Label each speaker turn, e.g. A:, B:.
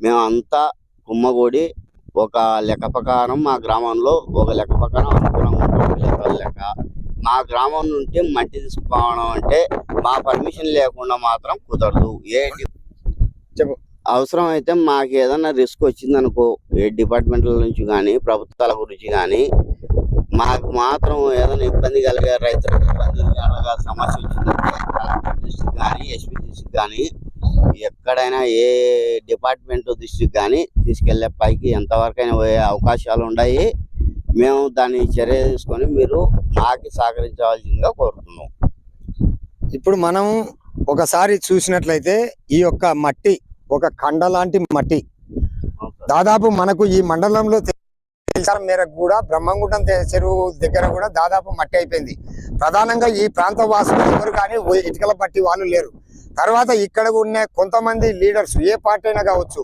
A: మేము అంతా కుమ్మగూడి ఒక లెక్క ప్రకారం మా గ్రామంలో ఒక లెక్క ప్రకారం అనుకూలంగా ఉంటుంది. లెక్కల లెక్క. మా గ్రామం నుండి మట్టి తీసుకుపోవడం అంటే మా పర్మిషన్ లేకుండా మాత్రం కుదరదు. ఏ
B: చెప్పు.
A: అవసరం అయితే మాకు ఏదైనా రిస్క్ వచ్చిందనుకో ఏ డిపార్ట్మెంట్ల నుంచి కానీ ప్రభుత్వాల గురించి కానీ మాకు మాత్రం ఏదైనా ఇబ్బంది కలిగే రైతులకు ఇబ్బంది కలగా సమస్య వచ్చిందంటే కలెక్టర్ దృష్టికి కానీ ఎస్పీ దృష్టికి కానీ ఎక్కడైనా ఏ డిపార్ట్మెంట్ దృష్టికి కానీ తీసుకెళ్ళే పైకి ఎంతవరకైనా పోయే అవకాశాలు ఉన్నాయి. మేము దాన్ని చర్య తీసుకొని మీరు మాకి సహకరించవలసిందిగా కోరుతున్నాం.
B: ఇప్పుడు మనం ఒకసారి చూసినట్లయితే ఈ యొక్క మట్టి ఒక కండ లాంటి మట్టి దాదాపు మనకు ఈ మండలంలో తెలిసిన మేరకు కూడా బ్రహ్మంగుండం చెరువు దగ్గర కూడా దాదాపు మట్టి అయిపోయింది. ప్రధానంగా ఈ ప్రాంత వాసులు ఎవరు కానీ ఇటుకల పట్టి వాళ్ళు లేరు. తర్వాత ఇక్కడ ఉన్న కొంతమంది లీడర్స్ ఏ పార్టీ అయినా కావచ్చు